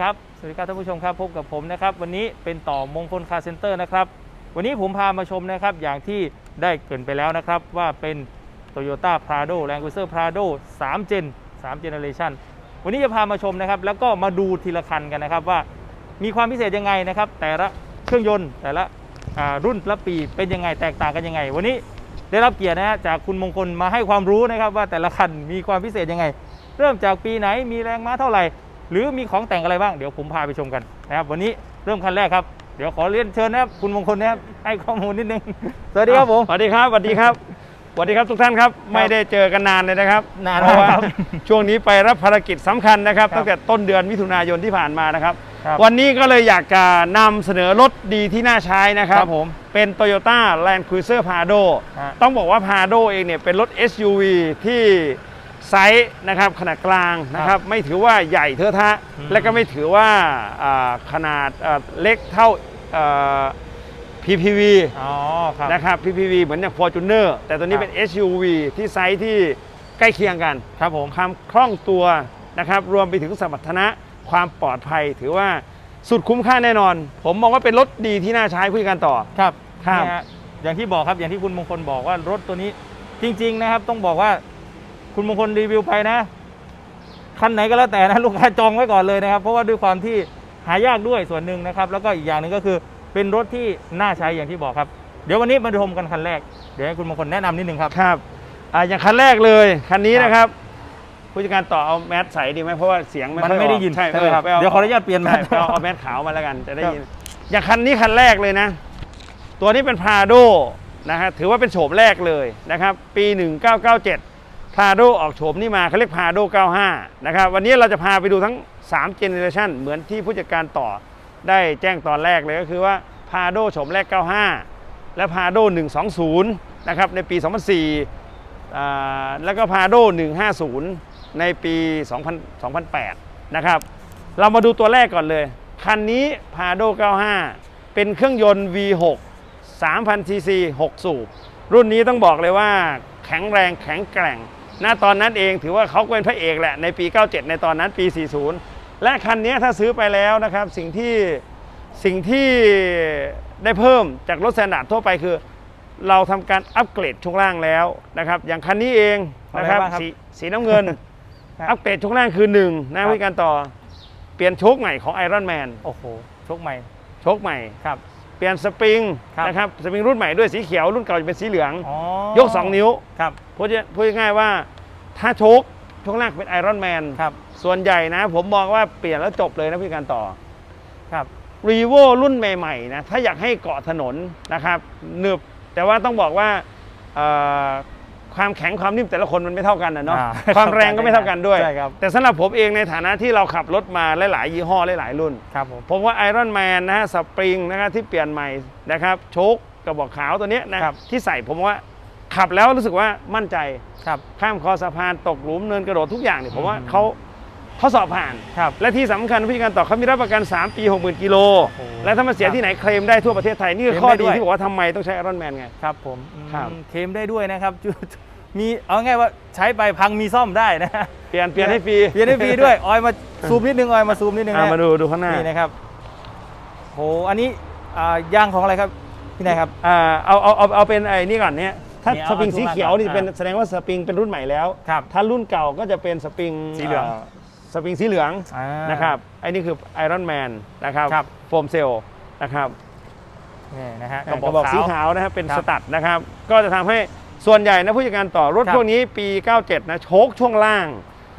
ครับ สวัสดีครับท่านผู้ชมครับพบกับผมนะครับ วันนี้เป็นต่อมงคลคาร์เซ็นเตอร์นะครับ วันนี้ผมพามาชมนะครับ อย่างที่ได้เกินไปแล้วนะครับ ว่าเป็น Toyota Prado Land Cruiser Prado 3 Gen 3 Generation วันนี้จะพามาชมนะครับ แล้วก็มาดูทีละคันกันนะครับว่ามีความพิเศษยังไงนะครับ แต่ละเครื่องยนต์แต่ละรุ่นละปีเป็นยังไงแตกต่างกันยังไง วันนี้ได้รับเกียรตินะฮะจากคุณมงคลมาให้ความรู้นะครับ ว่าแต่ละคันมีความพิเศษยังไง เริ่มจากปีไหนมีแรงม้าเท่าไหร่ หรือมีของแต่งอะไรบ้างเดี๋ยวผมพาไปชมกันนะครับวันนี้เริ่มคันแรกครับเดี๋ยวขอเรียนเชิญนะครับคุณมงคลนะครับให้ข้อมูลนิดนึงสวัสดีครับผมสวัสดีครับสวัสดีครับสวัสดีครับทุกท่านครับไม่ได้เจอกันนานเลยนะครับนานเพราะมากว่าครับช่วงนี้ไปรับภารกิจสำคัญนะครับครับตั้งแต่ต้นเดือนมิถุนายนที่ผ่านมานะครับครับวันนี้ก็เลยอยากจะนำเสนอรถดีที่น่าใช้นะครับครับ ผมเป็น Toyota Land Cruiser Prado ฮะต้องบอกว่า Prado เองเนี่ยเป็นรถ SUV ที่ ไซส์นะครับขนาดกลางนะครับไม่ถือว่าใหญ่เทอะทะอืมและก็ไม่ถือว่าอ่าขนาดอ่าเล็กเท่าอ่า PPV อ๋อครับนะครับ PPV เหมือนอย่าง Fortuner แต่ตัวนี้ครับเป็น SUV ที่ไซส์ที่ใกล้เคียงกันครับผมความคล่องตัวนะครับรวมไปถึงสมรรถนะความปลอดภัยถือว่าสุดคุ้มค่าแน่นอน ผมมองว่าเป็นรถดีที่น่าใช้คุยกันต่อครับครับนี่ฮะอย่างที่บอกครับอย่างที่คุณมงคลบอกว่ารถตัวนี้จริง ๆ นะครับต้องบอกว่า คุณมงคลรีวิวไปนะคันไหนก็แล้วแต่นะลูกค้าจองไว้ก่อนเลยนะครับ เพราะว่าด้วยความที่หายากด้วยส่วนหนึ่งนะครับ แล้วก็อีกอย่างหนึ่งก็คือเป็นรถที่น่าใช้อย่างที่บอกครับ เดี๋ยววันนี้มาชมกันคันแรก เดี๋ยวให้คุณมงคลแนะนำนิดนึงครับครับอ่าอย่างคันแรกเลยคันนี้ครับนะครับผู้จัดการต่อเอาแมสใส่ดีไหมเพราะว่าเสียงไม่มันค่อยไม่ได้ออกยินใช่ใช่ไหมครับปาเดี๋ยวขออนุญาตเปลี่ยนแมสใช่ไปเอาเอาแมสขาวมาแล้วกันจะได้ครับยิน อย่างคันนี้คันแรกเลยนะ ตัวนี้เป็นพาโดนะฮะถือว่าเป็นโฉมแรกเลยนะครับ ปี 1997 พาโดออกโฉมนี่มาเขาเรียกพาโด95 นะครับ วันนี้เราจะพาไปดูทั้ง3 Generation เหมือนที่ผู้จัดการต่อได้แจ้งตอนแรกเลยก็คือว่าพาโดโฉมแรก 95 และพาโด120 นะครับ ในปี 2004อ่แล้วก็พาโด150 ในปี 2000 2008 นะครับ เรามาดูตัวแรกก่อนเลย คันนี้พาโด95 เป็นเครื่องยนต์ V6 3,000 cc 6 สูบ รุ่นนี้ต้องบอกเลยว่าแข็งแรงแข็งแกร่ง ณตอนนั้นเองถือว่าเขาเป็นพระเอกแหละในปี 97 ในตอนนั้นปี 40 และคันนี้ถ้าซื้อไปแล้วนะครับสิ่งที่สิ่งที่ได้เพิ่มจากรถแซนดาร์ดทั่วไปคือ เราทำการอัปเกรดช่วงล่างแล้วนะครับ อย่างคันนี้เองนะครับอะไรบ้างครับสีสีน้ำเงินครับอัปเกรดช่วงล่างคือหนึ่งนะครับวิธีการต่อเปลี่ยนโชคใหม่ของไอรอนแมนโอ้โหชกใหม่โชคใหม่ครับ เปลี่ยนสปริงครับนะครับสปริงรุ่นใหม่ด้วยสีเขียวรุ่นเก่าจะเป็นสีเหลือง อ๋อยก 2 นิ้วครับพูดพูดง่ายๆว่าถ้าโชคช่วงล่างเป็นไอรอนแมนครับส่วนใหญ่นะ ผมมองว่าเปลี่ยนแล้วจบเลยนะวิธีการต่อครับรีโวรุ่นใหม่ๆนะถ้าอยากให้เกาะถนนนะครับหนึบแต่ว่าต้องบอกว่าเอ่อ ความแข็งความนิ่มแต่ละคนมันไม่เท่ากันนะเนาะอ่าความแรงก็ไม่เท่ากันด้วย ใช่ครับ แต่สำหรับผมเองในฐานะที่เราขับรถมาหลายๆยี่ห้อหลายๆรุ่น ครับผม ผมว่าไอรอนแมนนะฮะสปริงนะครับที่เปลี่ยนใหม่นะครับโชคกระบอกขาวตัวเนี้ยนะครับ ที่ใส่ผมว่าขับแล้วรู้สึกว่ามั่นใจ ครับ ข้ามคอสะพานตกหลุมเนินกระโดดทุกอย่างเนี่ยผมว่าอืม เขาเขาสอบผ่าน ครับและที่สำคัญพี่การต่อเขามีรับประกัน 3 ปี 60,000 กิโล โอ้โห และถ้ามันเสียครับที่ไหนเคลมได้ทั่วประเทศไทย นี่คือเคลมข้อได้ดีด้วยที่บอกว่าทำไมต้องใช้ไอรอนแมนไง ครับผมอืมครับเคลมได้ด้วยนะครับจุมีเอาง่ายว่าใช้ไปพังมีซ่อมได้นะเปลี่ยนเปลี่ยนให้ฟรีเปลี่ยนให้ฟรีด้วยออยมาซูมนิดนึงออยมาซูมนิดนึงอะนะมาดูดูข้างหน้านี่นะครับโหอันนี้อ่ายางของอะไรครับพี่นายครับ อ่าเอาเอาเอาเอาเป็นไอ้นี่ก่อนเนี่ยถ้านี่เอาสปริงเอาสีช่วงเขียวนี่ล่างเป็นอ่าแสดงว่าสปริงเป็นรุ่นใหม่แล้ว ครับถ้ารุ่นเก่าก็จะเป็นสปริงสีเหลืองา สปริงสีเหลืองอ่า นะครับไอ้นี่คือไอรอนแมนนะครับครับ โฟมเซลล์นะครับนี่นะฮะกระบอกสีขาวนะครับเป็นครับสตัดนะครับก็จะทำให้ส่วนใหญ่นะผู้จัดการต่อรถครับ พวกนี้ปี 97 นะโชคช่วงล่าง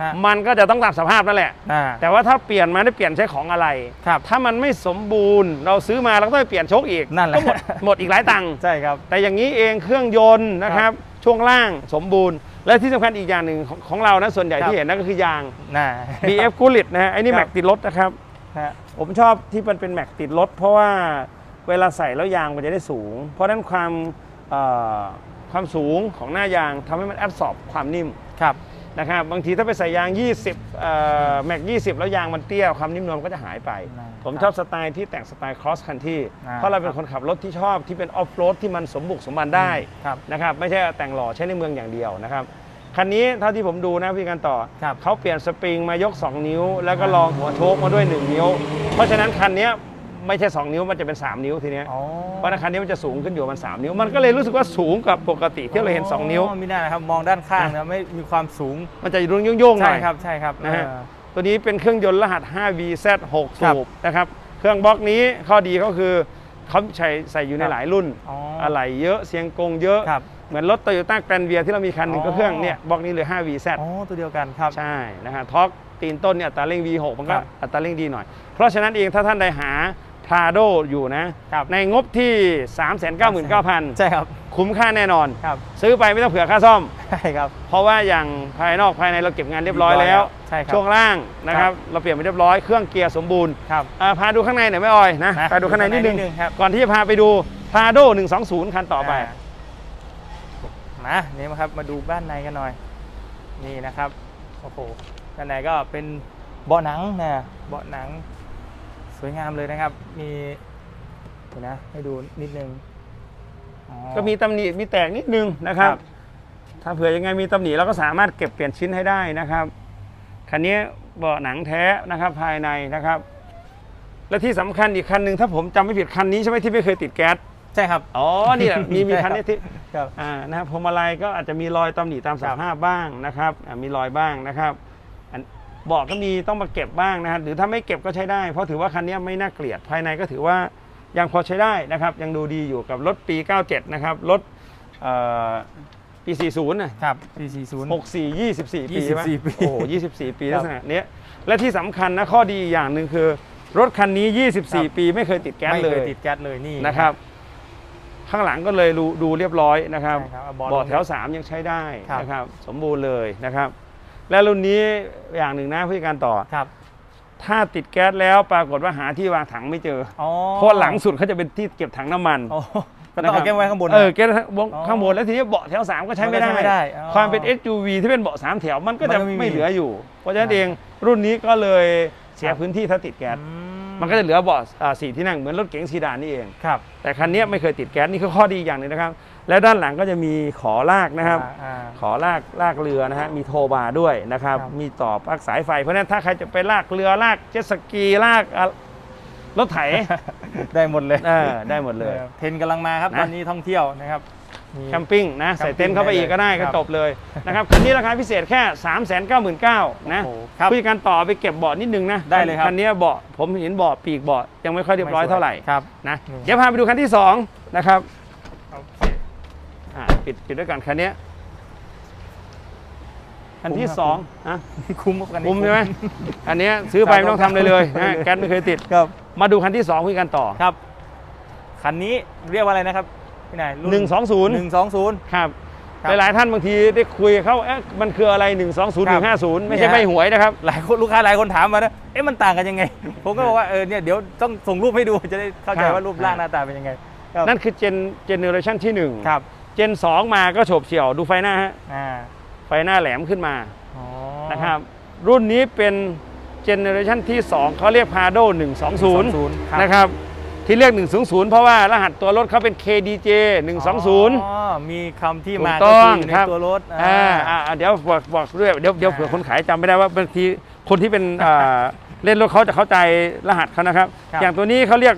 ฮะมันก็จะต้องตามสภาพนั่นแหละ อ่าแต่ว่าถ้าเปลี่ยนมาได้เปลี่ยนใช้ของอะไร ครับ ถ้ามันไม่สมบูรณ์เราซื้อมาเราก็ต้องไปเปลี่ยนโชคอีกนั่นแหละ ก็หมดหมดอีกหลายตังค์ใช่ครับ แต่อย่างนี้เองเครื่องยนต์นะครับช่วงล่างสมบูรณ์ และที่สำคัญอีกอย่างหนึ่งของของเรานะส่วนใหญ่ครับ ที่เห็นนั่นก็คือยางน่า BF g u l i t นะฮะไอ้นี่ครับ แม็กติดรถนะครับ ฮะ ผมชอบที่มันเป็นแม็กติดรถเพราะว่าเวลาใส่แล้วยางมันจะได้สูง เพราะฉะนั้นความเอ่อความสูงของหน้ายางทำให้มันแอบสอบความนิ่ม ครับ นะครับบางทีถ้าไปใส่ยาง 20เอ่อแม็ก 20 แล้วยางมันเตี้ยความนิ่มนวลก็จะหายไปนะผมครับชอบสไตล์ที่แต่งสไตล์ cross country อ่าเพราะเราเป็นคนขับรถที่ชอบที่เป็น off road ที่มันสมบุกสมบันได้ครับนะครับไม่ใช่แต่งหล่อใช้ในเมืองอย่างเดียวนะครับคันนี้เท่าที่ผมดูนะพี่การต่อครับเขาเปลี่ยนสปริงมายก 2 นิ้ว แล้วก็ลองหัวโชคมาด้วย 1 นิ้ว เพราะฉะนั้นคันเนี้ย ไม่ใช่ 2 นิ้วมันจะเป็น 3 นิ้วทีเนี้ยอ๋อเพราะฉะนั้นคันนี้มันจะสูงขึ้นอยู่ประมัน 3 นิ้ว มันก็เลยรู้สึกว่าสูงกว่าปกติที่เราเห็น 2 นิ้วไม่ได้นะครับมองด้านข้างนะไม่มีความสูงมันจะรุ่งโยงๆหน่ใช่อยครับใช่ครับนะฮะเออ ตัวนี้เป็นเครื่องยนต์รหัส 5VZ6 ครับสูบนะครับเครื่องบล็อกนี้ข้อดีก็คือเขาใช้ใส่อยู่ในครับหลายรุ่นอ๋ออะไหล่เยอะเสียงกงเยอะ ครับ เหมือนรถโตโยต้าแกรนเวียที่เรามีคันหนึ่งอ๋อก็เครื่องเนี่ยบล็อกนี้เลย 5VZ อ๋อตัวเดียวกันครับ ใช่นะฮะท็อกตีนต้นเนี่ยอัตราเร่ง V6 มันก็ครับอัตราเร่งดีหน่อย เพราะฉะนั้นเองถ้าท่านใดหา Prado อยู่นะครับในงบที่ 399,000 ใช่ครับ คุ้มค่าแน่นอนครับซื้อไปไม่ต้องเผื่อค่าซ่อม ใช่ครับ เพราะว่าอย่างภายนอกภายในเราเก็บงานเรียบร้อยแล้ว ใช่ครับ ช่วงล่างนะครับ เราเปลี่ยนไปเรียบร้อย เครื่องเกียร์สมบูรณ์ ครับอ่าพาดูข้างในหน่อยไม่ออยนะนะพาดูข้างในนิดนึงดูข้างในนิดนึงครับก่อนที่จะพาไปดูพาโด120 คันต่อไปามานี่มาครับ มาดูบ้านในกันหน่อย นี่นะครับ โอ้โห ด้านในก็เป็นเบาะหนังนะ เบาะหนัง สวยงามเลยนะครับ มีเดี๋ยวนะให้ดูนิดนึงอ๋อ ก็มีตำหนิมีแตกนิดนึงนะครับ ครับ ถ้าเผื่อยังไงมีตำหนิเราก็สามารถเก็บเปลี่ยนชิ้นให้ได้นะครับคันนี้เบาะหนังแท้นะครับภายในนะครับ และที่สำคัญอีกคันหนึ่งถ้าผมจำไม่ผิดคันนี้ใช่ไหมที่ไม่เคยติดแก๊สใช่ครับ อ๋อนี่แหละมีมีใช่คันนี้ที่ครับ อ่านะครับพวงมาลัยก็อาจจะมีรอยตำหนิตามสครับภาพบ้างนะครับอ่ามีรอยบ้างนะครับอันเบาะก็มีต้องมาเก็บบ้างนะครับหรือถ้าไม่เก็บก็ใช้ได้ เพราะถือว่าคันนี้ไม่น่าเกลียดภายในก็ถือว่ายังพอใช้ได้นะครับ ยังดูดีอยู่กับรถปี 97 นะครับ รถเอ่อปี 40นะครับ440 64 24 ปีใช่ไหม24ปีโอ้โห24 ปีครัลับกษณะเนี้ยและที่สำคัญนะข้อดีอีกอย่างหนึ่งคือ รถคันนี้ครับ24 ปีไม่เคยติดแก๊สไม่เลเคยยติดแก๊สเลยนี่นะครับ ข้างหลังก็เลยดูดูเรียบร้อยนะครับใช่ครับเอาเบาะเบาะลงแถว 3 ยังใช้ได้ครับนะครับ สมบูรณ์เลยนะครับ และรุ่นนี้อย่างหนึ่งนะผู้จัดการต่อ ครับ ถ้าติดแก๊สแล้วปรากฏว่าหาที่วางถังไม่เจออ๋อเพราะหลังสุดเขาจะเป็นที่เก็บถังน้ำมันโอ้ก็ต้องเอาแก้มไว้ข้างบนนะเออแก๊สบนอ๋อข้างบนแล้วทีนี้เบาะแถว 3 ก็ใช้ไม่ได้ มันก็ใช้ไม่ได้อ๋อความเป็น SUV ที่เป็นเบาะสามแถวมันก็จะมันก็ไม่มีไม่เหลืออยู่ เพราะฉะนั้นครับเองรุ่นนี้ก็เลยเสียครับ พื้นที่ถ้าติดแก๊สอืมันก็จะเหลือเบาะอ่าสี่ที่นั่งเหมือนรถเก๋งซีดานนี่เอง ครับ แต่คันนี้ไม่เคยติดแก๊สนี่คือข้อดีอย่างหนึ่งนะครับ แล้วด้านหลังก็จะมีขอลากนะครับ อ่า ขอลากลากเรือนะฮะมีโทบาร์ด้วยนะครับ ครับ มีต่อปลั๊กสายไฟ เพราะฉะนั้นถ้าใครจะไปลากเรือลากเจ็ตสกีลากอะรถไถ ได้หมดเลยเออได้หมดเลยออเทรนด์กำลังมาครับนะ ตอนนี้ท่องเที่ยวนะครับมี แคมปิ้งนะใส่เต็นท์เข้าไปอีกก็ได้ครัก็บ จบเลยนะครับคันนี้ราคาพิเศษแค่ 3 9 9 0 0 0นะ โอ้โหครับ ผู้จัดการต่อไปเก็บเบาะนิดนึงนะได้เลยครับ คันนี้เบาะผมเห็นเบาะปีกเบาะยังไม่ค่อยเรียบร้อยเท่าไหร่ครับ นะนี่ เดี๋ยวพาไปดูคันที่สองนะครับโอเคอ่า ปิดปิดด้วยกันคันเนี้ยคันที่คุ้มครับสองฮะคุ้มกับกันนี้คุ้มใช่ไหมอันเนี้ยซื้อไปไม่ต้องทำอะไรเลยนะแก๊สไม่เคยติดครับมาดูคันที่สองคุยกันต่อครับคันนี้เรียกว่าอะไรนะครับพี่นายรุ่หนึ่งสองศูนย์หนึ่งสองศูนย์ครับครับหลายๆท่านบางทีได้คุยกับเขาเอ๊ะมันคืออะไร 1 2 0ครับ1 5 0 ไม่ใช่เนี่ยใบหวยนะครับ หลายคนลูกค้าหลายคนถามมานะเอ๊ะมันต่างกันยังไง ผมก็บอกว่าเออเนี่ยเดี๋ยวต้องส่งรูปให้ดูจะได้เข้าใจครับว่ารูปร่างหน้าตาเป็นยังไงครับนั่นคือเจนเจเนอเรชันที่ครับ1 เจน 2 มาก็โฉบเฉี่ยวดูไฟหน้าฮะอ่าไฟหน้าแหลมขึ้นมาอ๋อนะครับ รุ่นนี้เป็นเจเนอเรชันที่ 2 เขาเรียก Prado 120ครับนะครับ ที่เรียก100เพราะว่ารหัสตัวรถเขาเป็น KDJ 120อ๋อมีคำที่มาถูกต้องก็คืยู่ในครับตัวรถอ่าอ่าอ่าเดี๋ยวบอกบอกด้วยเดี๋ยวเดี๋ยวอ่าเผื่อคนขายจำไม่ได้ว่าบางทีคนที่เป็นอ่าเล่นรถเขาจะเข้าใจรหัสเขานะครับครับอย่างตัวนี้เขาเรียก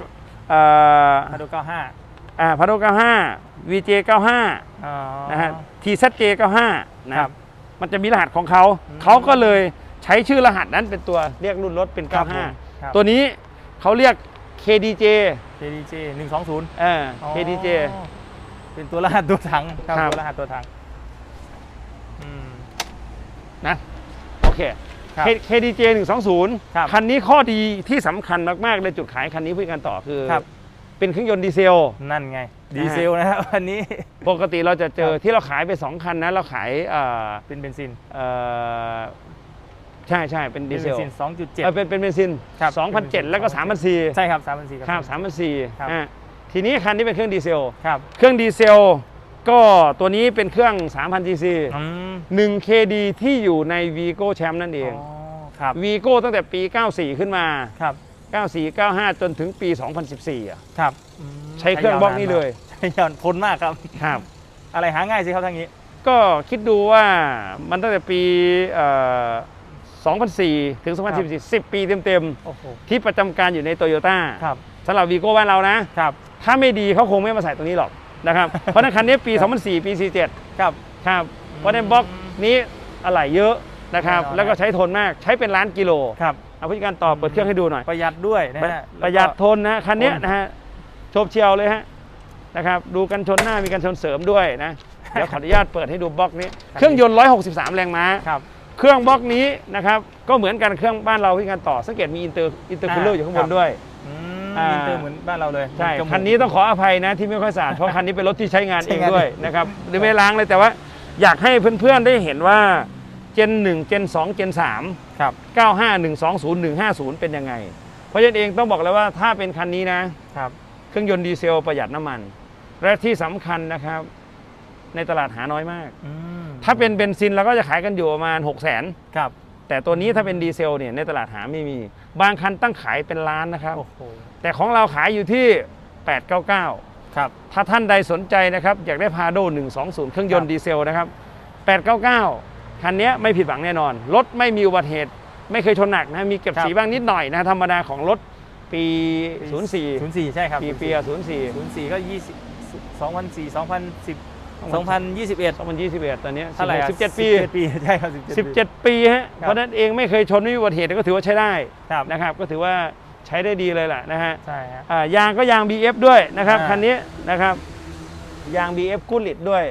อ่ามาดูเก้าห้าอ่าพาโด95 VJ 95อ๋อ นะฮะ TZJ 95นะคครัรับบมันจะมีรหัสของเขา อืม เขาก็เลยใช้ชื่อรหัสนั้นเป็นตัวเรียกรุ่นรถเป็น ครับผมครับ95ตัวนี้เขาเรียก KDJ KDJ หนึ่งสองศูนย์เออ KDJ เป็นตัวรหัสตัวถังครับครับ ตัวรหัสตัวถังอืม นะโอเค ครับ K- KDJ 120 ครับคันนี้ข้อดีที่สำคัญมาก ๆ เลยจุดขายคันนี้พูดกันต่อคือ ครับ เป็นเครื่องยนต์ดีเซล นั่นไง ดีเซลนะครับอันนี้ ปกติเราจะเจอครับที่เราขายไป 2 คันนะเราขายเอ่อเป็นเบนซินเอ่อใช่ใช่เป็นดีเซลเป็นเบนซินสองจุดเจ็ดเออเป็นเป็นเบนซินครับ2,007แล้วก็3,004ใช่ครับสามพันสี่ครับ3,004ครับอะทีนี้คันนี้เป็นเครื่องดีเซลครับเครื่องดีเซลก็ตัวนี้เป็นเครื่อง3,000 cc อืม1 KD ที่อยู่ใน Vigo Champ นั่นเองอ๋อครับ Vigo ตั้งแต่ปี 94 ขึ้นมาครับ 94 95 จนถึงปี 2014อะครับอืมใช้เครื่องบล็อกนี้เลยใช้ยาวทนมากครับ ครับ อะไรหาง่ายสิครับทางนี้ ก็คิดดูว่ามันตั้งแต่ปีเอ่อ2004 ถึง 2014 10 ปีเต็มโอ้โห ๆ ที่ประจำการอยู่ในโตโยต้าครับ สำหรับวีโก้บ้านเรานะ ครับ ถ้าไม่ดีเขาคงไม่มาใส่ตรงนี้หรอกนะครับ เพราะฉะนั้นคันนี้ปีครับ2004 ปี 47 ครับ ครับ เพราะฉะนั้นบล็อกนี้อะไหล่เยอะนะครับ แน่นอน แล้วก็ใช้ทนมากใช้เป็นล้านกิโล ครับ เอาผู้จัดการต่อเปิดเครื่องให้ดูหน่อย ประหยัดด้วยนะฮะประหยัดทนนะคันเนี้ยทนนะฮะโฉบเฉียวเลยฮะนะครับดูกันชนหน้ามีกันชนเสริมด้วยนะเดี๋ยวขออนุญาตเปิดให้ดูบล็อกนี้ เครื่องยนต์ 163 แรงม้าครับเครื่องบล็อกนี้นะครับก็เหมือนกันเครื่องบ้านเราที่การต่อสังเกตมีอินเตอร์อินเตอร์คูลเลอร์อยู่ข้างบนด้วยอืมอ่าอินเตอร์เหมือนบ้านเราเลยใช่จมูกคันนี้ต้องขออภัยนะที่ไม่ค่อยสะอาดเพราะคันนี้เป็นรถที่ใช้งานเองใช้งานด้วยนะครับหรือไม่ล้างเลยแต่ว่า อยากให้เพื่อนๆได้เห็นว่าเจน1เจน2เจน3 ครับ 95120เป็นยังไง เพราะฉะนั้นเองต้องบอกเลยว่าถ้าเป็นคันนี้นะครับ เครื่องยนต์ดีเซลประหยัดน้ำมัน และที่สำคัญนะครับ ในตลาดหาน้อยมาก อืมถ้าเป็นเบนซินเราก็จะขายกันอยู่ประมาณ 6 0 0 0 0นครับ แต่ตัวนี้ถ้าเป็นดีเซลเนี่ยในตลาดหาไม่มี บางคันตั้งขายเป็นล้านนะครับ โอ้โห แต่ของเราขายอยู่ที่ 899 ครับ ถ้าท่านใดสนใจนะครับ อยากได้พาโด120 เครื่องยนต์ครับดีเซลนะครับ 899 คันนี้ไม่ผิดหวังแน่นอน รถไม่มีอุบัติเหตุ ไม่เคยชนหนักนะ มีเก็บครับสีบ้างนิดหน่อยนะ ธรรมดาของรถปี 04ศูนย์สี่ใช่ครับปีปี04 04ศูนย์สี่ก็ยี่สิบสองพันสี่สองพันสิบสองพันยี่สิบเอ็ด2021 ตอนนี้เท่าไหร่อะ17 ปี17ปีใช่ครับ 17 17ปีฮะ เพราะฉะนั้นเองไม่เคยชนไม่มีอุบัติเหตุก็ถือว่าใช้ได้ครับนะครับ ก็ถือว่าใช้ได้ดีเลยแหละนะฮะ ใช่ฮะอ่ายางก็ยาง BF ด้วยนะครับอ่าคันนี้นะครับ ยาง BF กุลิตด้วย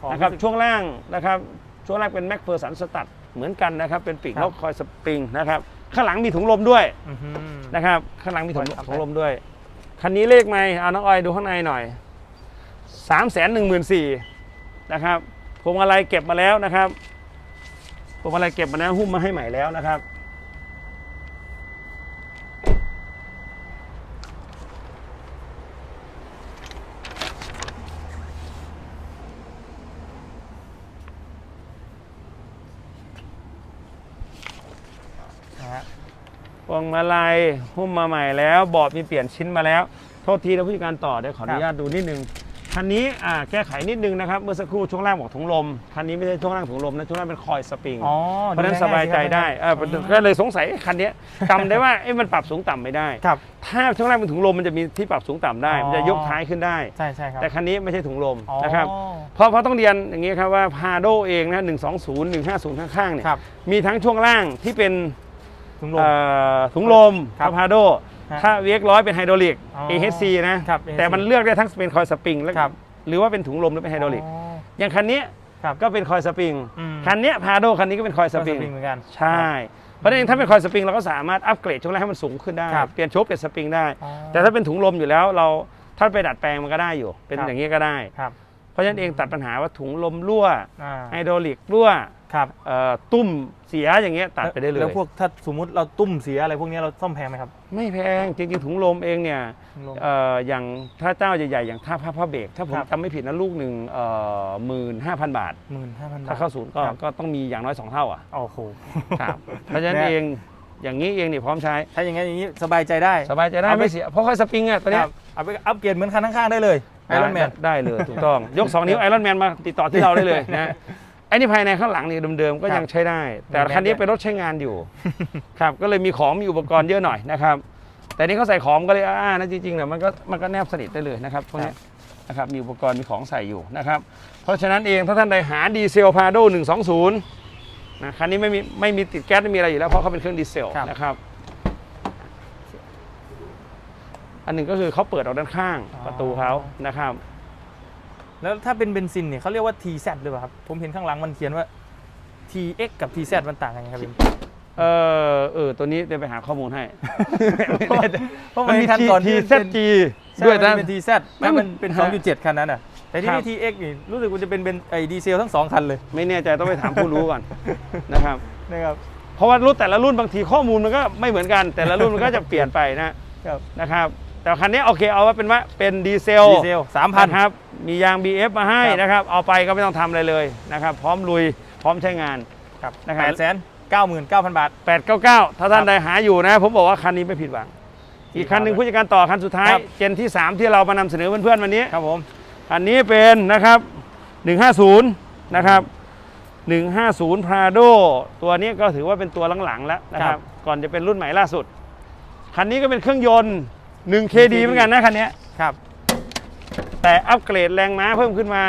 ของนะครับรู้สึกช่วงล่างนะครับ ช่วงล่างเป็นแม็กเฟอร์สันสตัดเหมือนกันนะครับ เป็นปีกครับนกคอยสปริงนะครับ ข้างหลังมีถุงลมด้วยอื้อหือนะครับข้างหลังมีถุงครับถุงลมด้วย คันนี้เลขไม่เอาน้องออยดูข้างในหน่อย3ามแสนหนึ่งหมื่นสี่นะครับพวงมาลัยเก็บมาแล้วนะครับพวงมาลัยเก็บมาแล้วหุ้มมาให้ใหม่แล้วนะครับ นะฮะ พ วงมาลัยหุ้มมาใหม่แล้วเบาะมีเปลี่ยนชิ้นมาแล้ว โทษทีนะผู้จัดการต่อเดี๋ยวขออนุญาตดูนิดนึงคันนี้อ่าแก้ไขนิดนึงนะครับเมื่อสักครู่ช่วงล่างบอกถุงลมคันนี้ไม่ใช่ช่วงล่างถุงลมนะช่วงล่างเป็นคอยสปริงอ๋อเพราะฉะนั้นสบายใจได้เออก็เลยสงสัยคันเนี้ยจำได้ว่าเอ๊ะมันปรับสูงต่ำไม่ได้ครับถ้าช่วงล่างเป็นถุงลมมันจะมีที่ปรับสูงต่ำได้อ๋อมันจะยกท้ายขึ้นได้ใช่ใช่ครับแต่คันนี้ไม่ใช่ถุงลมอ๋อนะครับเพราะเพราะต้องเรียนอย่างนี้ครับว่าพาโดเองนะ120 150ข้างๆเนี่ยครับมีทั้งช่วงล่างที่เป็น ถุงลม เอ่อถุงลมครับพาโด ฮะถ้า VX ร้อยเป็นไฮดรอลิก อ๋อ AHC นะ ครับแต่มันเลือกได้ทั้งเป็นคอยสปริงและครับ หรือว่าเป็นถุงลมหรือเป็นไฮดรอลิกอ๋ออย่างคันนี้ครับก็เป็นคอยสปริง อืม คันเนี้พาโดคันนี้ก็เป็นคอยสปริงก็เหมือนกัน ใช่ เพราะฉะนั้นถ้าเป็นคอยสปริงเราก็สามารถอัปเกรดช่วงล่างให้มันสูงขึ้นได้ ครับเปลี่ยนโชคเปลี่ยนสปริงได้ อ๋อแต่ถ้าเป็นถุงลมอยู่แล้วเราถ้าไปดัดแปลงมันก็ได้อยู่ เป็นครับ อย่างนี้ก็ได้ ครับ เพราะฉะนั้นเองตัดปัญหาว่าถุงลมรั่วอ่าไฮดรอลิกรั่วครับเอ่อตุ้มเสียอย่างเงี้ยตัดไปได้เลยแล้วพวกถ้าสมมุติเราตุ้มเสียอะไรพวกนี้เราซ่อมแพงไหมครับ ไม่แพงจริงๆถุงลมเองเนี่ยถุงลมเอ่ออย่างถ้าเจ้าใหญ่ๆอย่างท่าผ้าผ้าเบรกถ้าผมครับจำไม่ผิดนะลูกหนึ่งหมื่นห้าพันบาทหมื่นห้าพันบาทถ้าเข้าศูนย์ก็ครับก็ต้องมีอย่างน้อย2เท่าอะโอ้โหครับเพราะฉะนั้นเนี่ยเอง อย่างนี้เองนี่พร้อมใช้ ถ้าอย่างงี้นอย่างนี้สบายใจได้ สบายใจได้เอาไป ไม่เสีย เพราะค่อยสปริงอะตัวเนี้คยรับเอาไปอัปเกรดเหมือนคันข้างๆได้เลยไอรอนแมนได้เลยถูกต้อง ยก 2 นิ้วไอรอนแมนมาติดต่อที่เราได้เลยนะไอ้นี่ภายในข้างหลังนี่เดิมๆก็ครับยังใช้ได้ แต่มีแม็กคันนี้ด้วยเป็นรถใช้งานอยู่ ครับก็เลยมีของมีอุปกรณ์เยอะหน่อยนะครับ แต่นี่เขาใส่ของก็เลยอ่านะจริงๆเนี่ยมันก็มันก็แนบสนิทได้เลยนะครับพวกเนี้ยนะครับมีอุปกรณ์มีของใส่อยู่นะครับเพราะฉะนั้นเองถ้าท่านใดหาดีเซลพาโด120 นะคันนี้ไม่มีไม่มีติดแก๊สไม่มีอะไรอยู่แล้วเพราะเขาเป็นเครื่องดีเซลครับ นะครับ อันหนึ่งก็คือเขาเปิดออกด้านข้างอ๋อประตูเขานะครับ แล้วถ้าเป็นเบนซินเนี่ยเขาเรียกว่า TZ หรือเปล่าครับ ผมเห็นข้างหลังมันเขียนว่า TX กับ TZ มันต่างกันยังไงครับพี่ เออเออ ตัวนี้เดี๋ยวไปหาข้อมูลให้ เพราะมันมีคันก่อนทีที่เซเป็นจีใช่ด้วยมันนะเป็น TZ ไม่แล้วมัมันนเป็นฮะ2.7 คันนั้นอะ แต่ที่ครันี่บ TX นี่รู้สึกว่าจะเป็นเป็นไอ้ดีเซลทั้งสองคันเลย ไม่แน่ใจต้องไปถามผู้รู้ก่อน นะครับนะครับเพราะว่ารุ่นแต่ละรุ่นบางทีข้อมูลมันก็ไม่เหมือนกัน แต่ละรุ่นมันก็จะเปลี่ยนไปนะครับนะครับแต่คันนี้โอเคเอาว่าเป็นว่าเป็นดีเซลดีเซล3,000ครับ มียาง BF มาให้ครับนะครับ เอาไปก็ไม่ต้องทำอะไรเลยนะครับ พร้อมลุยพร้อมใช้งานครับนะครับแปดแสนเก้าหมื่นเก้าพันบาท899ถ้าท่าครันบใดหาอยู่นะ ผมบอกว่าคันนี้ไม่ผิดหวัง อีกคันหนึ่งผู้จัดการต่อคันสุดท้ายครับเจนที่ 3 ที่เรามานำเสนอเพื่อนๆวันนี้ครับผม อันนี้เป็นนะครับ 150 นะครับ 150 Prado ตัวนี้ก็ถือว่าเป็นตัวหลังๆแล้วนะคครัรับบก่อนจะเป็นรุ่นใหม่ล่าสุด คันนี้ก็เป็นเครื่องยนต์ 1KD เหมือนกันนะคันเนี้ยครับ แต่อัปเกรดแรงม้าเพิ่มขึ้นมา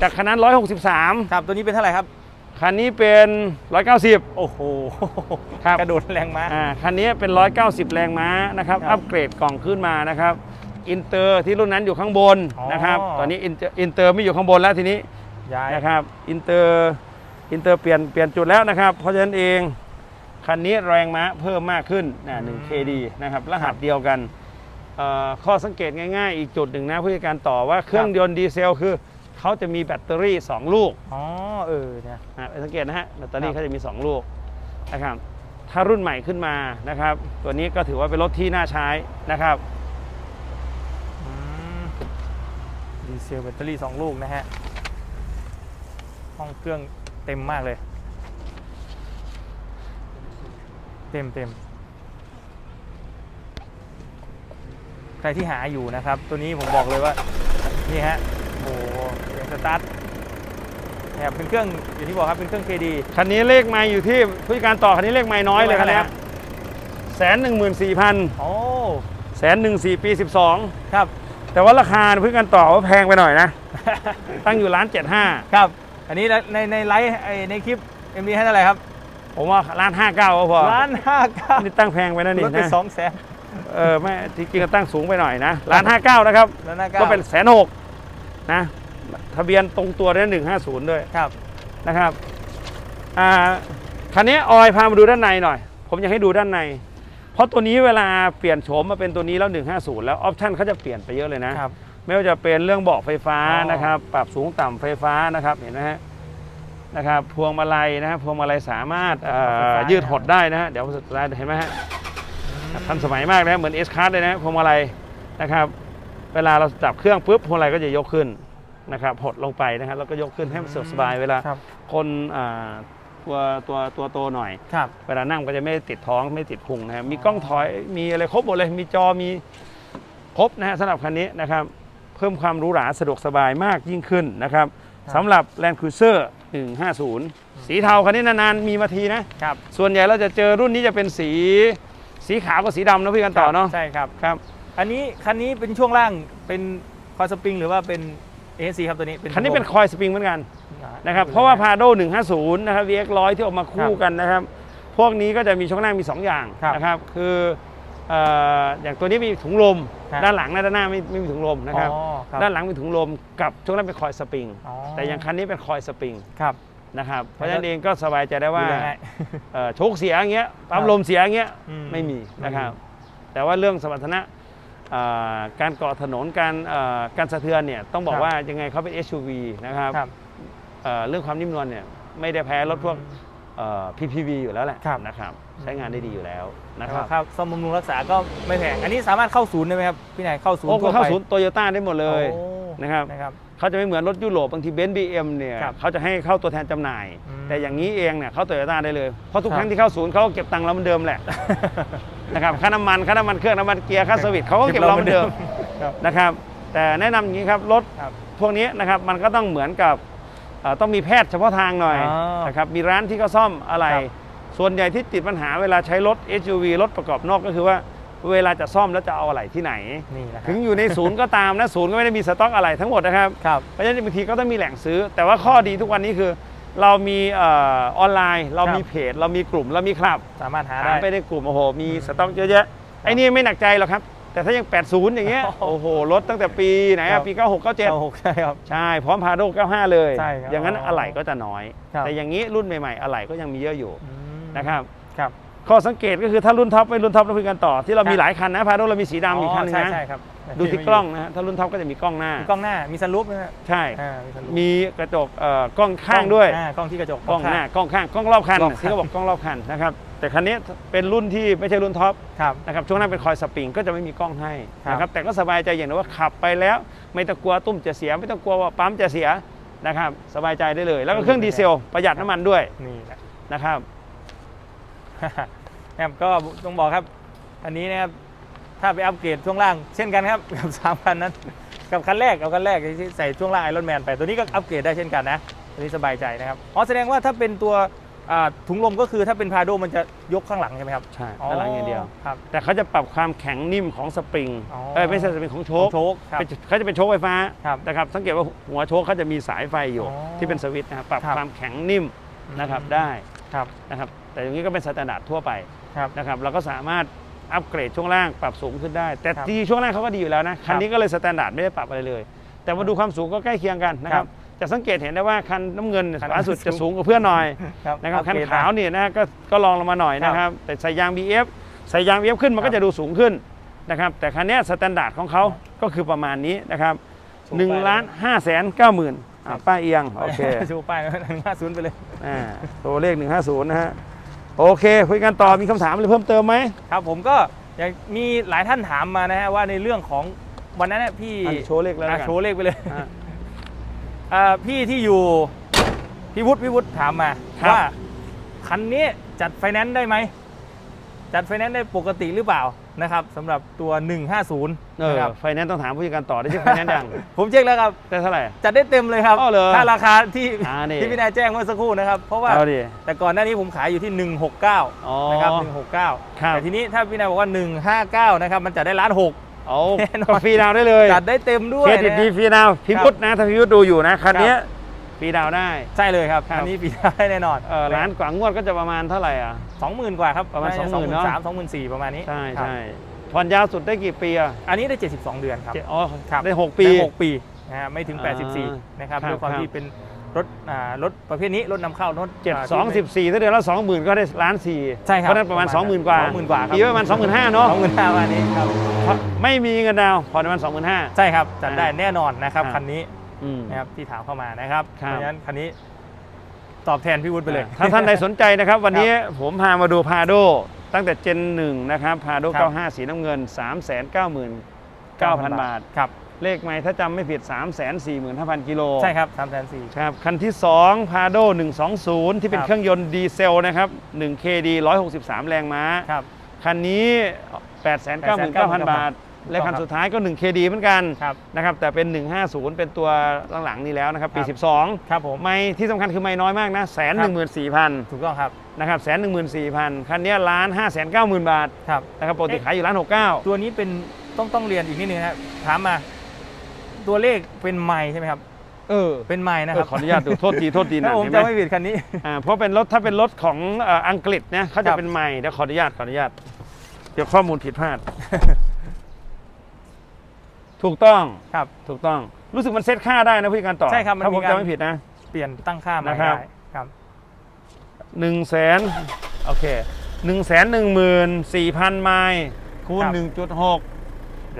จากคันนั้น 163 ครับ ตัวนี้เป็นเท่าไหร่ครับ คันนี้เป็น 190 โอ้โห ครับ กระโดดแรงม้า อ่า คันนี้เป็น 190 แรงม้านะครับครับอัปเกรดกล่องขึ้นมานะครับ อินเตอร์ที่รุ่นนั้นอยู่ข้างบนอ๋อนะครับ ตอนนี้อินเตอร์อินเตอร์ไม่อยู่ข้างบนแล้วทีนี้ย้ายนะครับอินเตอร์อินเตอร์เปลี่ยนเปลี่ยนจุดแล้วนะครับ เพราะฉะนั้นเองคันนี้แรงม้าเพิ่มมากขึ้นนะ1 KD นะครับรหัสเดียวกันเอ่อข้อสังเกตง่ายๆ อีกจุดหนึ่งนะผู้จัดการต่อว่าเครื่องยนต์ดีเซลคือเขาจะมีแบตเตอรี่ 2 ลูก อ๋อเออเนี่ยอะไปสังเกตนะฮะแบตเตอรี่ครับเขาจะมี 2 ลูกนะครับถ้ารุ่นใหม่ขึ้นมานะครับ ตัวนี้ก็ถือว่าเป็นรถที่น่าใช้นะครับ อืมดี เซลแบตเตอรี่สองลูกนะฮะ ห้องเครื่องเต็มมากเลย เต็มเต็มใครที่หาอยู่นะครับ ตัวนี้ผมบอกเลยว่า นี่ฮะ โอ้โหเสียงสตาร์ทแอบเป็นเครื่องอย่างที่บอกครับเป็นเครื่อง KD คันนี้เลขไม้อยู่ที่ผู้จัดการต่อคันนี้เลขไม้น้อยเลยคันนี้เท่าไหร่ครับแสนหนึ่งหมื่นสี่พันโอ้แสนหนึ่งสี่ปีสิบสองครับ แต่ว่าราคาผู้จัดการต่อว่าแพงไปหน่อยนะ ตั้งอยู่ร้านเจ็ดห้าครับ อันนี้ในในไลฟ์ไอ้ในคลิป MD ให้เท่าไหร่ครับ ผมว่าร้านห้าเก้าก็พอล้านห้าเก้านี่ตั้งแพงไปนะนี่ลดไปนะสองแสนเออไม่จริงๆก็ตั้งสูงไปหน่อยนะร้านห้าเก้านะครับล้านห้าเก้าก็เป็นแสนหกนะ ทะเบียนตรงตัวเนี่ยหนึ่งห้าศูนย์ด้วยครับนะครับอ่าคันนี้ออยพามาดูด้านในหน่อย ผมอยากให้ดูด้านใน เพราะตัวนี้เวลาเปลี่ยนโฉมมาเป็นตัวนี้แล้ว 150 แล้วออปชั่นเขาจะเปลี่ยนไปเยอะเลยนะ ครับ ไม่ว่าจะเป็นเรื่องเบาะไฟฟ้าอ๋อ นะครับ ปรับสูงต่ำไฟฟ้านะครับ เห็นไหมฮะ นะครับ พวงมาลัยนะครับพวงมาลัยสามารถเอ่อยืดหดได้นะฮะ เดี๋ยวสุดท้ายเห็นไหมฮะ ทันสมัยมากนะเหมือนเอสคาร์ดเลยนะพวงมาลัยนะครับ เวลาเราจับเครื่องปุ๊บพวงมาลัยก็จะยกขึ้นนะครับหดลงไปนะครับแล้วก็ยกขึ้นให้มันสะดวกสบายเวลา ครับ คนอ่า ตัวตัวตัวโตหน่อย ครับ เวลานั่งก็จะไม่ติดท้องไม่ติดพุงนะครับมีกล้องถอยมีอะไรครบหมดเลย มีจอมีครบนะฮะสำหรับคันนี้นะครับ เพิ่มความหรูหราสะดวกสบายมากยิ่งขึ้นนะครับครับสำหรับ Land Cruiser 150 สีเทาคันนี้นานๆมีมาทีนะครับ ส่วนใหญ่เราจะเจอรุ่นนี้จะเป็นสีสีขาวกับสีดำนะพี่กันต่อเนาะใช่ครับ ครับ อันนี้คันนี้เป็นช่วงล่างเป็นคอสปริงหรือว่าเป็น AC ครับตัวนี้คันนี้เป็นคอยสปริงเหมือนกัน นะครับเพราะว่า Prado 150 นะครับ VX 100 ที่ออกมาคู่กันนะครับ พวกนี้ก็จะมีช่องหน้ามี 2 อย่างครับนะครับ คือเอ่ออย่างตัวนี้มีถุงลมครับด้านหลังด้านหน้าไม่ไม่มีถุงลมนะครับอ๋อครับ ด้านหลังมีถุงลมกับช่วงหน้าเป็นคอยสปริงอ๋อแต่อย่างคันนี้เป็นคอยสปริงครับนะครับเพราะฉะนั้นเองก็สบายใจได้ว่าดูแลง่ายเอ่อโชคเสียอย่างเงี้ยปั๊มครับลมเสียอย่างเงี้ยอืมไม่มีนะครับไม่แต่ว่าเรื่องสมรรถนะเอ่อการเกาะถนนการเอ่อการสะเทือนเนี่ยต้องบอกครับว่ายังไงเขาเป็น SUV นะครับครับ เอ่อเรื่องความนิ่มนวลเนี่ยไม่ได้แพ้รถพวกเอ่อ PPV อยู่แล้วแหละครับ นะครับใช้งานได้ดีอยู่แล้วนะนะคครัรับบครับซ่อมบำรุงรักษาก็ไม่แพงอันนี้สามารถเข้าศูนย์ได้ไหมครับพี่นายเข้าศูนโอ้ย์ก็ทั่วเข้าไปศูนย์โตโยต้าได้หมดเลยโอ้นะครับนะครับ เขาจะไม่เหมือนรถยุโรปบางทีเบนซ์บีเอ็มเนี่ยครับเขาจะให้เข้าตัวแทนจำหน่าย อืมแต่อย่างนี้เองเนี่ยเข้าโตโยต้าได้เลยเพราะทุกครับครั้งที่เข้าศูนย์เขาก็เก็บตังค์เราเหมือนเดิมแหละ นะครับค่าน้ำมันค่าน้ำมันเครื่องน้ำมันเกียร์ค่าเซอร์วิสเขาก็เก็บเราเหมือนเดิมครับนะครับแต่แนะนำอย่างนี้ครับรถครับ พวกนี้นะครับมันก็ต้องเหมือนกับเอ่อ ต้องมีแพทย์เฉพาะทางหน่อยอ๋อนะครับมีร้านที่เขาซ่อมอะไร ครับ ส่วนใหญ่ที่ติดปัญหาเวลาใช้รถ SUV รถประกอบนอกก็คือว่าเวลาจะซ่อมแล้วจะเอาอะไรที่ไหน นี่นะครัถึบงอยู่ในศูนย์ก็ตามนะศูนย์ก็ไม่ได้มีสต็อกอะไรทั้งหมดนะครับ ครับ เพราะฉะนั้นบางทีก็ต้องมีแหล่งซื้อ แต่ว่าข้อดีทุกวันนี้คือ เรามีเออออนไลน์ เรามีครับ เพจ เรามีกลุ่ม เรามีคลับสามารถหาหาได้ไปในกลุ่มโอ้โหมีสต็อกเยอะแยะไอ้นี่ไม่หนักใจหรอกครับ แต่ถ้ายัง 80 อย่างเงี้ยโอ้โหโอ้โหรถตั้งแต่ปีไหนครัอะบ ปี 96 97เอาหกใช่ครับ ใช่ พร้อมพาโด95 เลย ใช่ครับอย่างนั้นอ๋อออะไหล่ก็จะน้อย ครับ แต่อย่างนี้รุ่นใหม่ๆอะไหล่ก็ยังมีเยอะอยู่อืมนะครับ ครับ ข้อสังเกตก็คือถ้ารุ่นท็อปไม่รุ่นท็อปเราคุยกันต่อที่เราครับมีหลายคันนะพาโดเรามีสีดำอีกคันหนึงใช่นะใช่ครับดูที่กล้องนะฮะถ้ารุ่นท็อปก็จะมีกล้องหน้า มีกล้องหน้ามีสลูปไหมครับใช่ อ่ามีสลูปมีกระจกเอ่อกล้องข้างด้วย อ่ากล้องที่กระจก กล้องหน้ากล้องข้างกล้องรอบคันรอบคัน ที่เขาบอกกล้องรอบคันนะครับ แต่คันนี้เป็นรุ่นที่ไม่ใช่รุ่นท็อปครับนะครับช่วงนั้นเป็นคอยสปริงก็จะไม่มีกล้องให้ครับนะครับแต่ก็สบายใจอย่างนึงว่าขับไปแล้ว ไม่ต้องกลัวตุ้มจะเสีย ไม่ต้องกลัวว่าปั๊มจะเสียนะครับสบายใจได้เลย แล้วก็เครื่องดีเซลประหยัดน้ำมันด้วยนี่แหละนะครับครับก็ต้องบอกครับ อันนี้นะครับถ้าไปอัปเกรดช่วงล่างเช่นกันครับกับสามคันนั้นกับคันแรกกับคันแรกที่ใส่ช่วงล่างไอรอนแมนไปตัวนี้ก็อัปเกรดได้เช่นกันนะอันนี้สบายใจนะครับอ๋อแสดงว่าถ้าเป็นตัว อ่าถุงลมก็คือถ้าเป็นพาโดมันจะยกข้างหลังใช่ไหมครับใช่ด้านหลังอย่างเดียว ครับ แต่เขาจะปรับความแข็งนิ่มของสปริงอ๋อเอ้ยไม่ใช่สปริงของโชคโชคครับเป็นเขาจะเป็นโชคไฟฟ้าครับนะครับสังเกตว่าหัวโชคเขาจะมีสายไฟอยู่ อ๋อที่เป็นสวิตช์นะครับปรับครับ ความแข็งนิ่มนะครับอืมได้ครับ นะครับ แต่อย่างนี้ก็เป็นสแตนดาร์ดทั่วไปครับ นะครับเราก็สามารถอัปเกรดช่วงล่างปรับสูงขึ้นได้ แต่ครับที่ช่วงล่างเขาก็ดีอยู่แล้วนะคันนี้ก็เลยสแตนดาร์ดไม่ได้ปรับอะไรเลย แต่มาดูความสูงก็ใกล้เคียงกันนะคครัรับบ จะสังเกตเห็นได้ว่าคันน้ำเงินเนี่ยคันขวาสุดสูงจะสูงกว่าเพื่อนหน่อยครับนะครับอัปคันเกรดขาวเนี่ยนะก็ก็ลองลงมาหน่อยครับนะครับ แต่ใส่ยาง BF ใส่ยาง BF ขึ้นมันครัก็บจะดูสูงขึ้นนะครับแต่คันเนี้ยสแตนดาร์ดของเขาก็คือประมาณนี้นะครับหนึ่งล้านห้าแสนเก้าหมื่นอะป้าเอียง โอเคชูป้ายหนึ่งห้าศูนย์ไปเลยอ่าตัวเลข150นะฮะโอเคคุยกันต่อมีคำถามอะไรเพิ่มเติมไหมครับผมก็อย่างมีหลายท่านถามมานะฮะว่าในเรื่องของวันนั้นเนี่ยพี่อันโชว์เลขแล้วอะกันโชว์เลขไปเลย อะอ่าพี่ที่อยู่พี่วุฒิพี่วุฒิถามมาครับ ว่าคันนี้จัดไฟแนนซ์ได้ไหมจัดไฟแนนซ์ได้ปกติหรือเปล่านะครับสำหรับตัว 150เออนะครับไฟแนนซ์ต้องถามผู้จัดการต่อได้ใช่ไฟแนนซ์ยังผมเช็คแล้วครับ ได้เท่าไหร่ จัดได้เต็มเลยครับ อ้าวเหรอถ้าราคาที่อ่านี่ ที่พี่นายแจ้งเมื่อสักครู่นะครับ เพราะว่าเอาดิ แต่ก่อนหน้านี้ผมขายอยู่ที่ 169 อ๋อนะครับครับ169แต่ทีนี้ถ้าพี่นายบอกว่า 159 นะครับ มันจัดได้ล้านหก เอาแน่นอนก็ฟรีดาวน์ได้เลยจัดได้เต็มด้วยเครดิตนะ ดีฟรีดาวน์พี่ครับ พุทธนะถ้าพี่พุทธดูอยู่นะคันเนี้ยฟรีดาวน์ได้ ใช่เลยครับครับ อันนี้ปีได้แน่นอนเออล้านกว่างวดก็จะประมาณเท่าไหร่อะ สองหมื่นกว่าครับประมาณน่จ20,000เนอะ สามสองหมื่นสี่ประมาณนี้ใช่ครับใช่ผ่อนยาวสุดได้กี่ปีอะอันนี้ได้ 72 เดือนครับ เจ็ดอ๋อครับ ได้หกปี ได้หกปีนะฮะไม่ถึง อ่า84 นะครับครับด้วยความครับ ที่เป็น รถอ่ารถประเภทนี้รถนำเข้ารถเจ็ดาสองที่สิบสี่ถ้าเดือนละสองหมื่นก็ได้ล้านสี่ใช่ครับเพราะฉะนั้นประมาณประสมาองณหมื่นกว่า20,000กว่าครับปีประมาณสองหมื่นห้าเนาะสองหมื่นห้าประมาณนี้ครับไม่มีเงินดาวน์ผ่อนประมาณสองหมื่นห้า ใช่ครับจัดได้อ่าแน่นอนนะครับครับคันนี้อืมนะครับที่ถามเข้ามานะครับครับเพราะฉะนั้นคันนี้ตอบแทนพี่วุฒิไปเลย ถ้าท่านใดสนใจนะครับ วันนี้ผมพามาดูพาโดตั้งแต่เจนหนึ่งนะครับพาโดครับ 95 สีน้ำเงิน 3 9 9 9 0 0 0 บาท ครับ เลขไม่ถ้าจำไม่ผิด 3 4 5 0 0 0กิโลใช่ครับสามแสนสี่ ครับ คันที่2พาโด120 ที่เป็นครับ เครื่องยนต์ดีเซลนะครับ 1 KD 163 แรงม้า ครับ คันนี้ 899,000 บาท และคันสุดท้ายก็ 1 KD เหมือนกันครับ นะครับแต่เป็น 150 เป็นตัวหลังๆนี้แล้วนะครับ ปี ครับ 12 ครับผม ไม่ที่สำคัญคือไม่น้อยมากนะแสนหนึ่งหมื่นสี่พันถูกต้องครับ นะครับแสนหนึ่งหมื่นสี่พันคันเนี้ยล้านห้าแสนเก้าหมื่นบาทครับ นะครับปกติเอ๊ะ ขายอยู่ล้านหกเก้า ตัวนี้เป็นต้องต้องเรียนอีกนิดนึงนะครับถามมา ตัวเลขเป็นไม้ใช่ไหมครับ เออเป็นไม้นะเอคอรับขออนุญาตดูโทษทีโทษทีนะถ้าผมเห็นไหจะมไม่ผิดคันนี้ อ่าเพราะเป็นรถถ้าเป็นรถของเอ่ออังกฤษเนี่ยเขาคจะรับเป็นใหม่เดี๋ยวขออนุญาตขออนุญาตเดี๋ยวข้อมูลผิดพลาด ถูกต้องครับ ถูกต้อง รู้สึกมันเซตค่าได้นะผู้จัดการต่อใช่ครับมันถ้ามีผมการ จำไม่ผิดนะ เปลี่ยนตั้งค่าใหม่นะครับ ได้ครับ หนึ่งแสนโอเคหนึ่งแสนหนึ่งหมื่นสี่พันไมล์คูณหนึ่งจุดหก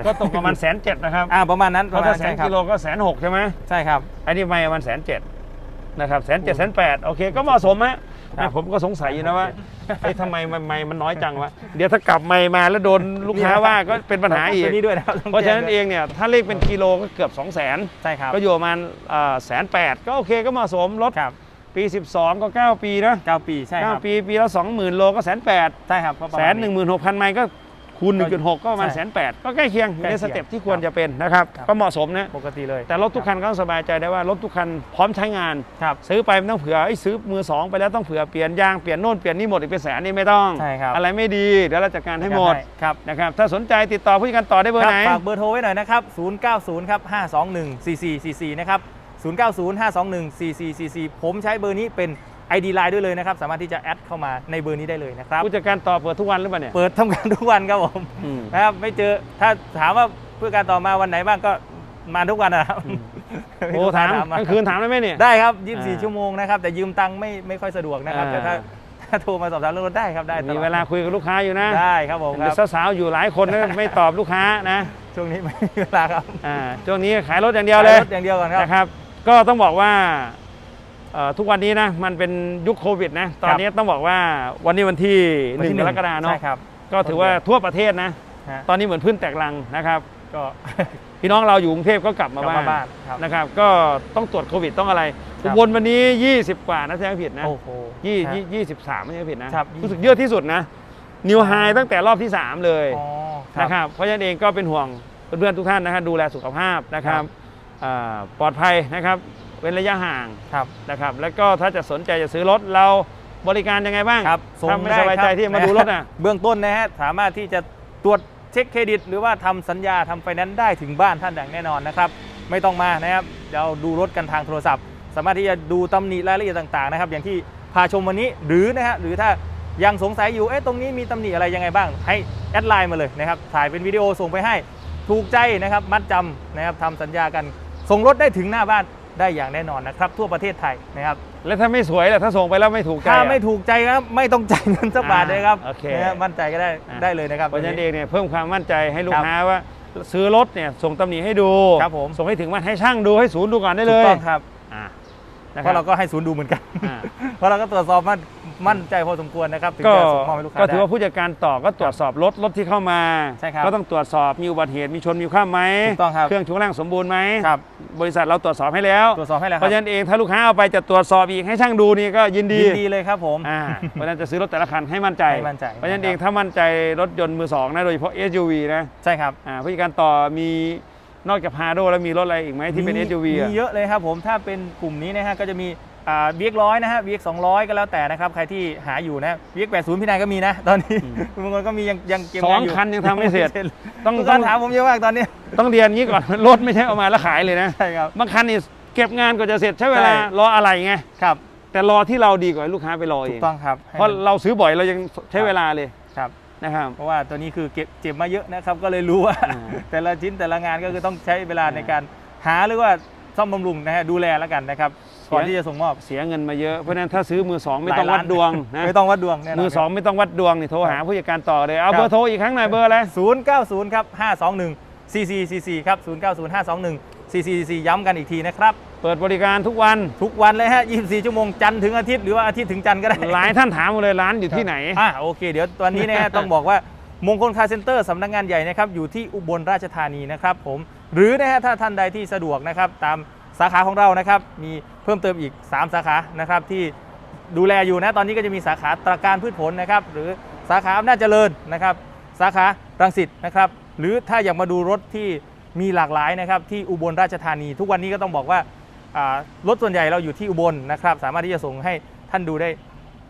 ก็ตกประมาณแสนเจ็ดนะครับอ่าประมาณนั้นเพประราะมาถ้าณแสใช่นครับกิโลก็แสนหกใช่ไหมใช่ครับ อันนี้ไม่ประมาณแสนเจ็ดนะครับแสนเจ็ดแสนแปดโอเคก็เหมาะสมฮะครับ ผมก็สงสัยอยู่นะว่าเอ๊ะทำไมมันไม่มันน้อยจังวะเดี๋ยวถ้ากลับไม่มาแล้วโดนลูกค้าว่าก็เป็นปัญหาอีกตัวนี้ด้วยนะครับต้องเพราะฉะนั้นแจ้เองเนี่ยถ้าเลขเป็นกิโลก็เกือบ 2 0 0 0 0นใช่ครับก็อยู่ประมาณแสนแปดก็โอเคก็เหมาะสมรถครับปี 12 ก็ 9 ปีนะเก้าปีใช่ครับ9ปีปีละ20,000โลก็แสนแปดใช่ครับก็ประแสมาณนหนึ่งหมื่นหกพันไมล์ก็ คูณ1.6 ก็ประมาณใช่แสนแปดก็ใกล้เคียงอยู่ในใกล้สเคียงเต็ปที่ควรจะเป็นนะครับครับก็เหมาะสมนะปกติเลย แต่รถทุกคันก็ต้องสบายใจได้ว่ารถทุกคันพร้อมใช้งานครับซื้อไปไม่ต้องเผื่อไอ้ยซื้อมือสองไปแล้วต้องเผื่อเปลี่ยนยางเปลี่ยนโน่นเปลี่ยนนี่หมดอีกเป็นแสนนี่ไม่ต้องใช่ครับอะไรไม่ดีเดี๋ยวเราจัดการให้หมดครับนะครับถ้าสนใจติดต่อผู้จัดการต่อได้เบอร์ไหนฝากเบอร์โทรไว้หน่อยนะครับ090ครับ521 4444นะครับ090 521 4444 ผมใช้เบอร์นี้เป็น ID Line ด้วยเลยนะครับ สามารถที่จะแอดเข้ามาในเบอร์นี้ได้เลยนะครับผู้จัดการต่อเปิดทุกวันหรือเปล่าเนี่ยเปิดทำการทุกวันครับผมอืมนะครับไม่เจอถ้าถามว่าเพื่อการต่อมาวันไหนบ้างก็มาทุกวันนะครับโอ้ถามมกลางคืนถามได้ไหมเนี่ย ได้ครับอ่า24 ชั่วโมงนะครับ แต่ยืมตังค์ไม่ไม่ค่อยสะดวกนะครับ แต่ถ้าอ่าถ้าโทรมาสอบถามเรื่องรถได้ครับได้ตมีอดเวลาคุยกับลูกค้าอยู่นะได้ครับผมครับสาวๆอยู่หลายคนนะไม่ตอบลูกค้านะช่วงนี้ไม่มีเวลาครับอ่าช่วงนี้ขายรถอย่างเดียวเลยขารถอย่างเดียวก่อนครับ นะครับ ก็ต้องบอกว่าเอ่อ ทุกวันนี้นะมันเป็นยุคโควิดนะตอนนี้ต้องบอกว่าวันนี้วันที่หนึ่งกรกฎาเนาะใช่ครับก็ถือว่าทั่วประเทศนะฮะตอนนี้เหมือนพื้นแตกลังนะครับ ก็พี่น้องเราอยู่กรุงเทพก็กลับมากลับบ้านมาบ้านครับนะครับ ก็ต้องตรวจโควิดต้องอะไรครัอุบบลวันนี้ 20 กว่านะถ้าไม่ผิดนะโอ้โหยี่ฮะยี่ยี่สิบสามไม่ใช่ผิดนะครับรู้สึกเยอะที่สุดนะนิวไฮตั้งแต่รอบที่ 3 เลยอ๋อนะครับเพราะฉะนั้นเองก็เป็นห่วงเพื่อนๆทุกท่านนะครับดูแลสุขภาพนะครับอ่าปลอดภัยนะครับ เว้นระยะห่างครับนะครับ แล้วก็ถ้าจะสนใจจะซื้อรถเราบริการยังไงบ้างครับส่งถ้าไม่ได้สบายใจครับที่มาดูรถนะเบื้องต้นนะฮะสามารถที่จะตรวจเช็คเครดิต หรือว่าทำสัญญาทำไฟแนนซ์ได้ถึงบ้านท่านอย่างแน่นอนนะครับ ไม่ต้องมานะครับเราดูรถกันทางโทรศัพท์ สามารถที่จะดูตำหนิรายละเอียดต่างๆนะครับ อย่างที่พาชมวันนี้หรือนะฮะหรือถ้ายังสงสัยอยู่เอ๊ะตรงนี้มีตำหนิอะไรยังไงบ้าง ให้แอดไลน์มาเลยนะครับถ่ายเป็นวิดีโอส่งไปให้ถูกใจนะครับมัดจำนะครับทำสัญญากันส่งรถได้ถึงหน้าบ้าน ได้อย่างแน่นอนนะครับ ทั่วประเทศไทยนะครับ แล้วถ้าไม่สวยล่ะถ้าส่งไปแล้วไม่ถูกใจถ้าอะไม่ถูกใจครับไม่ต้องจ่ายเงินสักบาทเลยครับอ่าโอเคนะฮะมั่นใจก็ได้อ่าได้เลยนะครับเพราะฉะนั้นเองเนี่ยเพิ่มความมั่นใจให้ลูคกรับค้าว่าซื้อรถเนี่ยส่งตำหนิให้ดูครับผมส่งให้ถึงบ้านให้ช่างดูให้ศูนย์ดูก่อนได้เลถูกยต้องครับอ่านะเพครัราะบเราก็ให้ศูนย์ดูเหมือนกันอ่าเพราะเราก็ตรวจสอบมั่น มั่นใจพอสมควรนะครับถึงก็จะส่งมอบให้ลูกค้าก็ถือได้ว่าผู้จัดการต่อก็ตรวจสอบรถรถที่เข้ามา ใช่ครับก็ต้องตรวจสอบมีอุบัติเหตุมีชนมีข้ามไหมถูกต้องครับ เครื่องช่วงล่างสมบูรณ์ไหมครับบริษัทเราตรวจสอบให้แล้ว ตรวจสอบให้แล้วเพครัราะฉะนั้นเองถ้าลูกค้าเอาไปจะตรวจสอบอีกให้ช่างดูนี่ก็ยินดียินดีเลยครับผม อ่าเพราะฉะนั้นจะซื้อรถแต่ละคันให้มั่นใจ ให้มั่นใจ เพราะฉะนั้นนะครับเองถ้ามั่นใจรถยนต์มือสองนะโดยเฉพาะ SUV นะใช่ครับอ่าผู้จัดการต่อมีนอกจากพาโดแล้วมีรถอะไรอีกไหมที่เป็นมี SUV อะมีเยอะเลยครับผมถ้าเป็นกลุ่มนี้นะฮะก็จะมี อ่า VX ร้อยนะฮะ VX 200ก็แล้วแต่นะครับ ใครที่หาอยู่นะ VX 80พี่นายก็มีนะ ตอนนี้อืมคุณบางคนก็มียังยังเก็บสองงานอยู่คันยังทำไม่เสร็จ ต้องทุกต้คอนงถามผมเยอะมากตอนนี้ ต้องเรียนงี้ก่อนรถไม่ใช่เอามาแล้วขายเลยนะใช่ครับบางคันนี่เก็บงานก็จะเสร็จใช้เวลาใช่รออะไรไงครับ แต่รอที่เราดีกว่าให้ลูกค้าไปรอเอถูงกต้องครับให้เพราะมันเราซื้อบ่อยเรายังใช้เวลาเลยครับนะครับเพราะว่าตัวนี้คือเก็บเจ็บมาเยอะนะครับ ก็เลยรู้ว่าอ่าแต่ละชิ้นแต่ละงานก็คือต้องใช้เวลาอ่าในการหาหรือว่าซ่อมบำรุงนะฮะดูแลแล้วกันนะครับ ก่อนที่จะส่งมอบ เสียเงินมาเยอะ เพราะฉะนั้นถ้าซื้อมือสองไม่ต้องหลายวัล้าดนดวงนะไม่ต้องวัดดวงแน่นอนมือสองไม่ต้องวัดดวงนี่โทรหาผู้จัดการต่อเลย เอาครับเบอร์โทรอีกครั้งหน่อยเบอร์อะไรศูนย์เก้าศูนย์ครับห้าสองหนึ่งซีซีซีซีครับศูนย์เก้าศูนย์ห้าสองหนึ่งซีซีซีย้ำกันอีกทีนะครับเปิดบริการทุกวันทุกวันเลยฮะ 24 ชั่วโมงจันทร์ถึงอาทิตย์หรือว่าอาทิตย์ถึงจันทร์ก็ได้ หลายท่านถามมาเลยร้านอยู่ที่ไหน อะโอเค เดี๋ยวตอนนี้นะฮะต้องบอกว่ามงคลคาร์เซ็นเตอร์สำนักงานใหญ่นะครับ อยู่ที่อุบลราชธานีนะครับผม หรือนะฮะถ้าท่านใดที่สะดวกนะครับ ตามสาขาของเรานะครับ มี เพิ่มเติมอีก 3 สาขานะครับที่ดูแลอยู่นะตอนนี้ก็จะมีสาขาตราการพืชผลนะครับหรือสาขาอำนาจเจริญนะครับสาขารังสิตนะครับหรือถ้าอยากมาดูรถที่มีหลากหลายนะครับที่อุบลราชธานี ทุกวันนี้ก็ต้องบอกว่าอ่ารถส่วนใหญ่เราอยู่ที่อุบลนะครับสามารถที่จะส่งให้ท่านดูได้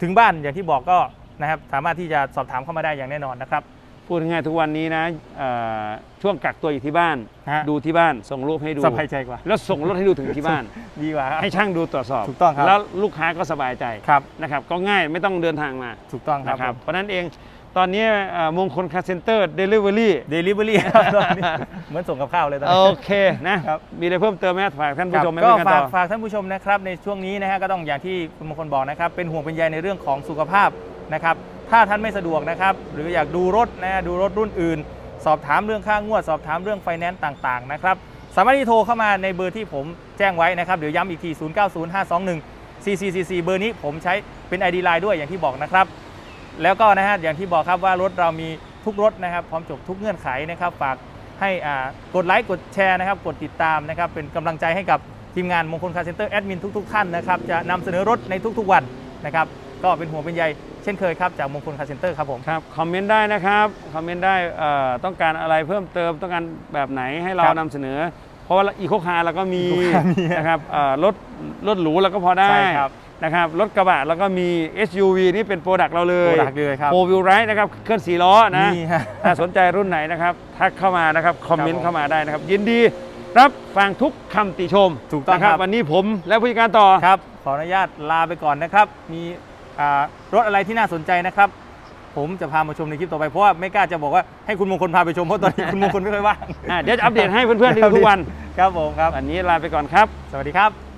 ถึงบ้านอย่างที่บอกก็นะครับสามารถที่จะสอบถามเข้ามาได้อย่างแน่นอนนะครับ พูดง่ายๆทุกวันนี้นะเอ่อช่วงกักตัวอยู่ที่บ้าน ฮะ ดูที่บ้านส่งรูปให้ดู สบายใจกว่า แล้วส่งรถให้ดูถึงที่บ้าน ดีกว่าครับ ให้ช่างดูตรวจสอบ ถูกต้องครับ แล้วลูกค้าก็สบายใจครับ นะครับ ก็ง่ายไม่ต้องเดินทางมาถูกต้องครับนะครับ เพราะฉะนั้นเองตอนนี้เอ่อมงคลคาร์เซ็นเตอร์เดลิเวอรี่ เดลิเวอรี่เหมือนส่งกับข้าวเลยตอนโอนี้เคนะ ครับ มีอะไรเพิ่มเติมไหมฝากท่านผู้ชมไหมก็ผู้จัดฝากต่อฝากท่านผู้ชมนะครับในช่วงนี้นะฮะก็ต้องอย่างที่คุณมงคลบอกนะครับเป็นห่วงเป็นใยในเรื่องของสุขภาพนะครับ ถ้าท่านไม่สะดวกนะครับ หรืออยากดูรถนะดูรถรุ่นอื่น สอบถามเรื่องค่างวด สอบถามเรื่องไฟแนนซ์ต่างๆนะครับสามารถที่โทรเข้ามาในเบอร์ที่ผมแจ้งไว้นะครับเดี๋ยวย้ำอีกที 090521 4444 เบอร์นี้ผมใช้เป็น ID Line ด้วยอย่างที่บอกนะครับ แล้วก็นะฮะอย่างที่บอกครับว่ารถเรามีทุกรถนะครับ พร้อมจบทุกเงื่อนไขนะครับ ฝากให้กดไลค์กดแชร์นะครับ กดติดตามนะครับ เป็นกำลังใจให้กับทีมงานมงคลคาร์เซ็นเตอร์แอดมินทุก ๆ ท่านนะครับ จะนำเสนอรถในทุกๆวันนะครับ ก็เป็นห่วงเป็นใยเช่นเคยครับจากมงคลคาร์เซ็นเตอร์ครับผมครับคอมเมนต์ได้นะครับคอมเมนต์ได้เอ่อต้องการอะไรเพิ่มเติมต้องการแบบไหนให้เราครับนำเสนอ เพราะว่าอีโคคาร์เราก็มี Eco Car มีนะครับเอ่อรถรถหรูเราก็พอได้ใช่ครับนะครับรถกระบะเราก็มี SUV นี่เป็นโปรดักต์เราเลยโปรดักต์เลยครับโฟวิลไรนะครับเคลื่อนสี่ล้อนะนี่ฮะถ้าสนใจรุ่นไหนนะครับทักเข้ามานะครับคอมเมนครับผมต์เข้ามาได้นะครับ ยินดีรับฟังทุกคำติชม ถูกต้องนะครับ วันนี้ผมและผู้จัดการต่อครับ ขออนุญาตลาไปก่อนนะครับ มีอ่า รถอะไรที่น่าสนใจนะครับ ผมจะพามาชมในคลิปต่อไป เพราะว่าไม่กล้าจะบอกว่าให้คุณมงคลพาไปชมเพราะตอนนี้คุณมงคลไม่ค่อยว่างอะเดี๋ยวจะอัปเดตให้เพื่อนๆดูทุกวัน ครับผมครับวันนี้ลาไปก่อนครับ สวัสดีครับ